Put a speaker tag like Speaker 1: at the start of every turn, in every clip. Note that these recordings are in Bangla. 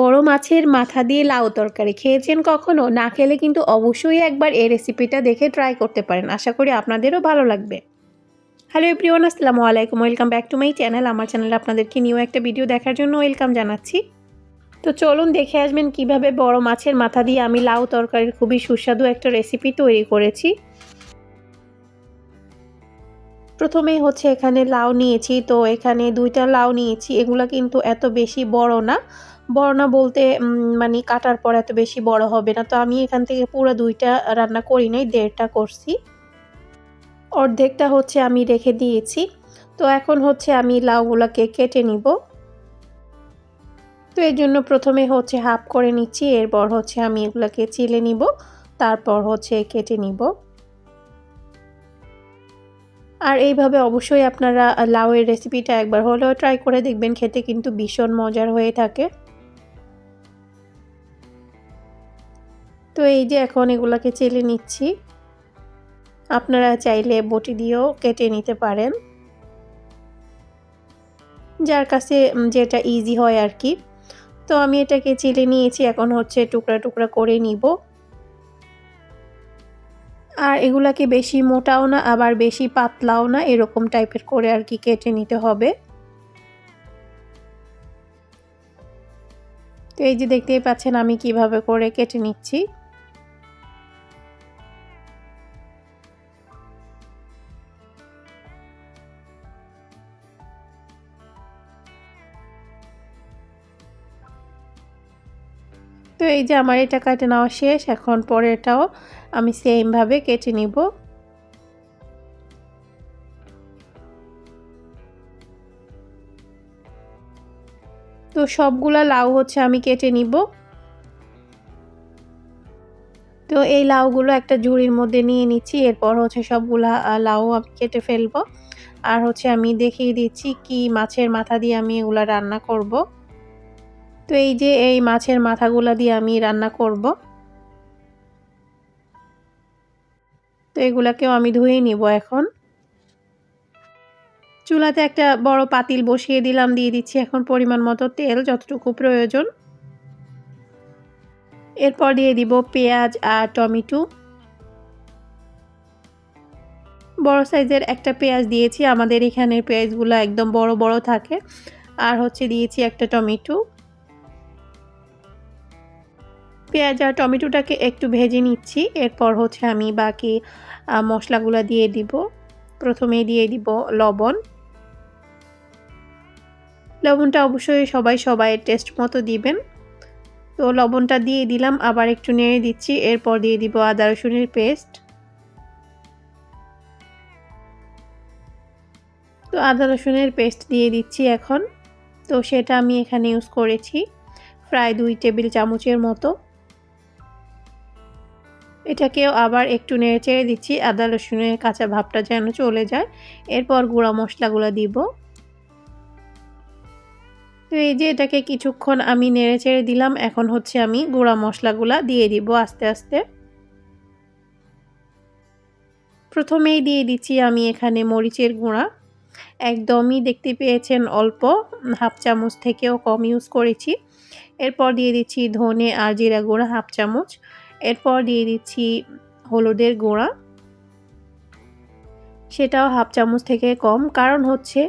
Speaker 1: বড় মাছের মাথা দিয়ে লাউ তরকারি খেয়েছেন কখনো? না খেলে কিন্তু অবশ্যই একবার এই রেসিপিটা দেখে ট্রাই করতে পারেন। আশা করি আপনাদেরও ভালো লাগবে। হ্যালো এভরিওয়ান আসসালামু আলাইকুম। Welcome back to my channel আমার চ্যানেলে আপনাদেরকে নিউ একটা ভিডিও দেখার জন্য ওয়েলকাম জানাচ্ছি। তো চলুন দেখে আসবেন কীভাবে বড় মাছের মাথা দিয়ে আমি লাউ তরকারির খুবই সুস্বাদু একটা রেসিপি তৈরি করেছি। প্রথমেই হচ্ছে এখানে লাউ নিয়েছি, তো এখানে দুইটা লাউ নিয়েছি। এগুলো কিন্তু এত বেশি বড় না। বড় না বলতে মানে কাটার পর এত বেশি বড় হবে না। তো আমি এখান থেকে পুরো দুইটা রান্না করি নাই, দেড়টা করছি। অর্ধেকটা হচ্ছে আমি রেখে দিয়েছি। তো এখন হচ্ছে আমি লাউগুলোকে কেটে নিব। তো এর জন্য প্রথমে হচ্ছে হাফ করে নিচ্ছি, এরপর হচ্ছে আমি এগুলোকে চিলে নিব, তারপর হচ্ছে কেটে নিব। আর এইভাবে অবশ্যই আপনারা লাউয়ের রেসিপিটা একবার হলেও ট্রাই করে দেখবেন, খেতে কিন্তু ভীষণ মজার হয়ে থাকে। তো এই যে এখন এগুলাকে চেলে নিচ্ছি। আপনারা চাইলে বটি দিয়েও কেটে নিতে পারেন। যার কাছে যেটা ইজি হয় আর কি। তো আমি এটাকে চেলে নিয়েছি, এখন হচ্ছে টুকরা টুকরা করে নিব। আর এগুলাকে বেশি মোটাও না, আবার বেশি পাতলাও না, এরকম টাইপের করে আর কি কেটে নিতে হবে। তো এই যে দেখতেই পাচ্ছেন আমি কীভাবে করে কেটে নিচ্ছি। তো এই যে আমার এটা কেটে নেওয়া শেষ, এখন পরেরটাও আমি সেমভাবে কেটে নিব। তো সবগুলা লাউ হচ্ছে আমি কেটে নিব। তো এই লাউগুলো একটা ঝুড়ির মধ্যে নিয়ে নিচ্ছি, এরপর হচ্ছে সবগুলা লাউ আমি কেটে ফেলব। আর হচ্ছে আমি দেখিয়ে দিচ্ছি কি মাছের মাথা দিয়ে আমি এগুলা রান্না করব। তো এই যে এই মাছের মাথাগুলা দিয়ে আমি রান্না করব। তো এগুলাকেও আমি ধুয়ে নিব এখন। চুলাতে একটা বড় পাতিল বসিয়ে দিলাম, দিয়ে দিচ্ছি এখন পরিমাণ মতো তেল, যতটুকু প্রয়োজন। এরপর দিয়ে দিব পেঁয়াজ আর টমেটো। বড় সাইজের একটা পেঁয়াজ দিয়েছি, আমাদের এখানের পেঁয়াজগুলো একদম বড় বড় থাকে। আর হচ্ছে দিয়েছি একটা টমেটো। পেঁয়াজ আর টমেটোটাকে একটু ভেজে নিচ্ছি। এরপর হচ্ছে আমি বাকি মশলাগুলো দিয়ে দিব। প্রথমে দিয়ে দিব লবণ। লবণটা অবশ্যই সবাই সবাই টেস্ট মতো দিবেন। তো লবণটা দিয়ে দিলাম, আবার একটু নেড়ে দিচ্ছি। এরপর দিয়ে দিব আদা রসুনের পেস্ট। তো আদা রসুনের পেস্ট দিয়ে দিচ্ছি এখন। তো সেটা আমি এখানে ইউজ করেছি। প্রায় দুই টেবিল চামচের মতো। এটাকেও আবার একটু নেড়ে চেড়ে দিচ্ছি। আদা, রসুনের কাঁচা ভাবটা যেন চলে যায়। এরপর গুঁড়া মশলাগুলো দিব। তো এই যে এটাকে কিছুক্ষণ আমি নেড়ে চেড়ে দিলাম। এখন হচ্ছে আমি গুঁড়া মশলাগুলা দিয়ে দিব আস্তে আস্তে। প্রথমেই দিয়ে দিচ্ছি আমি এখানে মরিচের গুঁড়া। একদমই দেখতে পেয়েছেন অল্প, হাফ চামচ থেকেও কম ইউজ করেছি। এরপর দিয়ে দিচ্ছি ধনে আর জিরা গুঁড়া হাফ চামচ। এরপর দিয়ে দিচ্ছি হলুদের গুঁড়া। সেটাও হাফ চামচ থেকে কম, কারণ হচ্ছে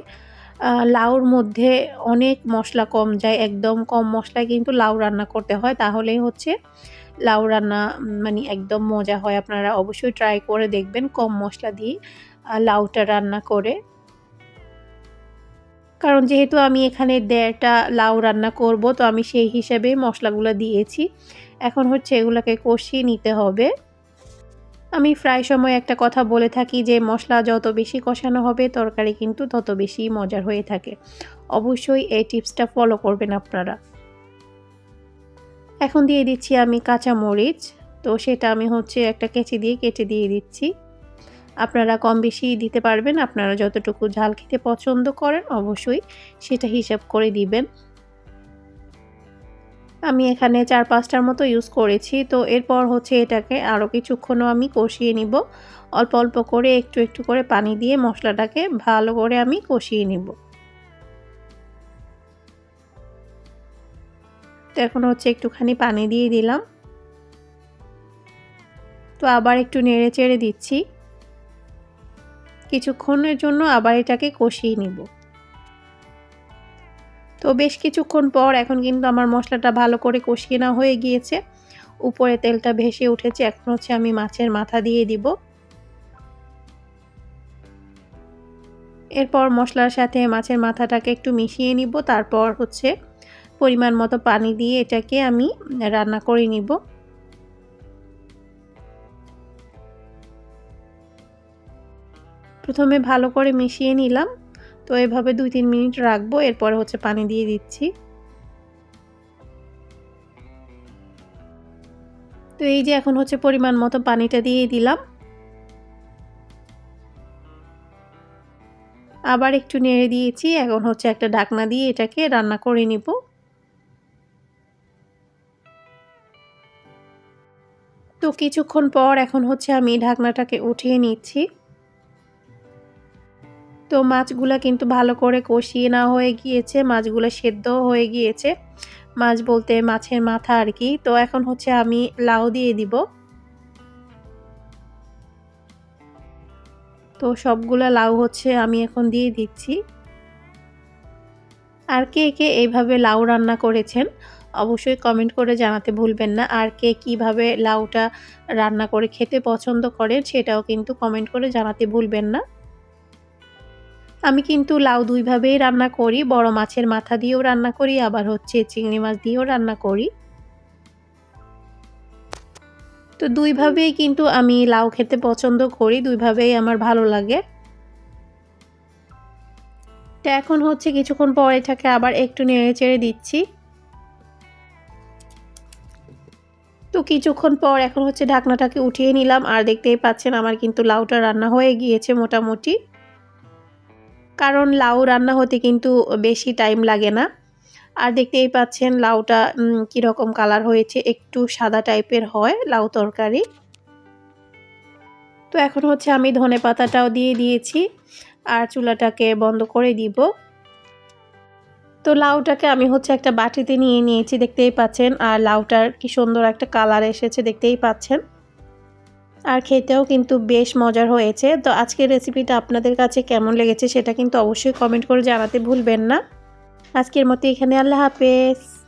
Speaker 1: লাউর মধ্যে অনেক মশলা কম যায়, একদম কম মশলায় কিন্তু লাউ রান্না করতে হয়। তাহলেই হচ্ছে, লাউ রান্না মানে একদম মজা হয়। আপনারা অবশ্যই ট্রাই করে দেখবেন কম মশলা দিয়ে লাউটা রান্না করে। কারণ যেহেতু আমি এখানে দেড়টা লাউ রান্না করব, তো আমি সেই হিসাবে মশলাগুলো দিয়েছি। এখন হচ্ছে এগুলোকে কষিয়ে নিতে হবে। আমি প্রায় সময় একটা কথা বলে থাকি যে, মশলা যত বেশি কষানো হবে, তরকারি কিন্তু তত বেশি মজার হয়ে থাকে। অবশ্যই এই টিপসটা ফলো করবেন আপনারা। এখন দিয়ে দিচ্ছি আমি কাঁচা মরিচ। তো সেটা আমি হচ্ছে একটা কেচি দিয়ে কেটে দিয়ে দিচ্ছি। আপনারা কম বেশি দিতে পারবেন, আপনারা যতটুকু ঝাল খেতে পছন্দ করেন অবশ্যই সেটা হিসাব করে দিবেন। আমি এখানে চার পাঁচটার মতো ইউজ করেছি। তো এরপর হচ্ছে এটাকে আরও কিছুক্ষণও আমি কষিয়ে নিব। অল্প অল্প করে একটু একটু করে পানি দিয়ে মশলাটাকে ভালো করে আমি কষিয়ে নিব। তো এখন হচ্ছে একটুখানি পানি দিয়ে দিলাম। তো আবার একটু নেড়ে চেড়ে দিচ্ছি। কিছুক্ষণের জন্য আবার এটাকে কষিয়ে নিব। তো বেশ কিছুক্ষণ পর এখন কিন্তু আমার মশলাটা ভালো করে কষিয়ে না হয়ে গিয়েছে। উপরে তেলটা ভেসে উঠেছে, এখন হচ্ছে আমি মাছের মাথা দিয়ে দিব। এরপর মশলার সাথে মাছের মাথাটাকে একটু মিশিয়ে নিব, তারপর হচ্ছে পরিমাণ মতো পানি দিয়ে এটাকে আমি রান্না করে নিব। প্রথমে ভালো করে মিশিয়ে নিলাম। তো এভাবে দুই তিন মিনিট রাখব, এরপরে হচ্ছে পানি দিয়ে দিচ্ছি। তো এই যে এখন হচ্ছে পরিমাণ মতো পানিটা দিয়ে দিলাম। আবার একটু নেড়ে দিয়েছি, এখন হচ্ছে একটা ঢাকনা দিয়ে এটাকে রান্না করে নিব। তো কিছুক্ষণ পর এখন হচ্ছে আমি ঢাকনাটাকে উঠিয়ে নিচ্ছি। তো মাছগুলা কিন্তু ভালো করে কষিয়ে না হয়ে গিয়েছে, মাছগুলো সেদ্ধ হয়ে গিয়েছে। মাছ বলতে মাছের মাথা আর কি। তো এখন হচ্ছে আমি লাউ দিয়ে দিব। তো সবগুলো লাউ হচ্ছে আমি এখন দিয়ে দিচ্ছি। আর কে কে এইভাবে লাউ রান্না করেছেন, অবশ্যই কমেন্ট করে জানাতে ভুলবেন না। আর কে কীভাবে লাউটা রান্না করে খেতে পছন্দ করেন, সেটাও কিন্তু কমেন্ট করে জানাতে ভুলবেন না। আমি কিন্তু লাউ দুইভাবেই রান্না করি, বড় মাছের মাথা দিয়েও রান্না করি, আবার হচ্ছে চিংড়ি মাছ দিয়েও রান্না করি। তো দুইভাবেই কিন্তু আমি লাউ খেতে পছন্দ করি, দুইভাবেই আমার ভালো লাগে। তো এখন হচ্ছে কিছুক্ষণ পরে এটাকে আবার একটু নেড়ে চেড়ে দিচ্ছি। তো কিছুক্ষণ পর এখন হচ্ছে ঢাকনাটাকে উঠিয়ে নিলাম, আর দেখতেই পাচ্ছেন আমার কিন্তু লাউটা রান্না হয়ে গিয়েছে মোটামুটি। কারণ লাউ রান্না হতে কিন্তু বেশি টাইম লাগে না। আর দেখতেই পাচ্ছেন লাউটা কীরকম কালার হয়েছে, একটু সাদা টাইপের হয় লাউ তরকারি। তো এখন হচ্ছে আমি ধনে পাতাটাও দিয়ে দিয়েছি আর চুলাটাকে বন্ধ করে দিব। তো লাউটাকে আমি হচ্ছে একটা বাটিতে নিয়ে নিয়েছি, দেখতেই পাচ্ছেন। আর লাউটার কি সুন্দর একটা কালার এসেছে, দেখতেই পাচ্ছেন। আর খেতেও কিন্তু বেশ মজার হয়েছে। তো আজকের রেসিপিটা আপনাদের কাছে কেমন লেগেছে সেটা কিন্তু অবশ্যই কমেন্ট করে জানাতে ভুলবেন না। আজকের মতো এখানে আল্লাহ হাফেজ।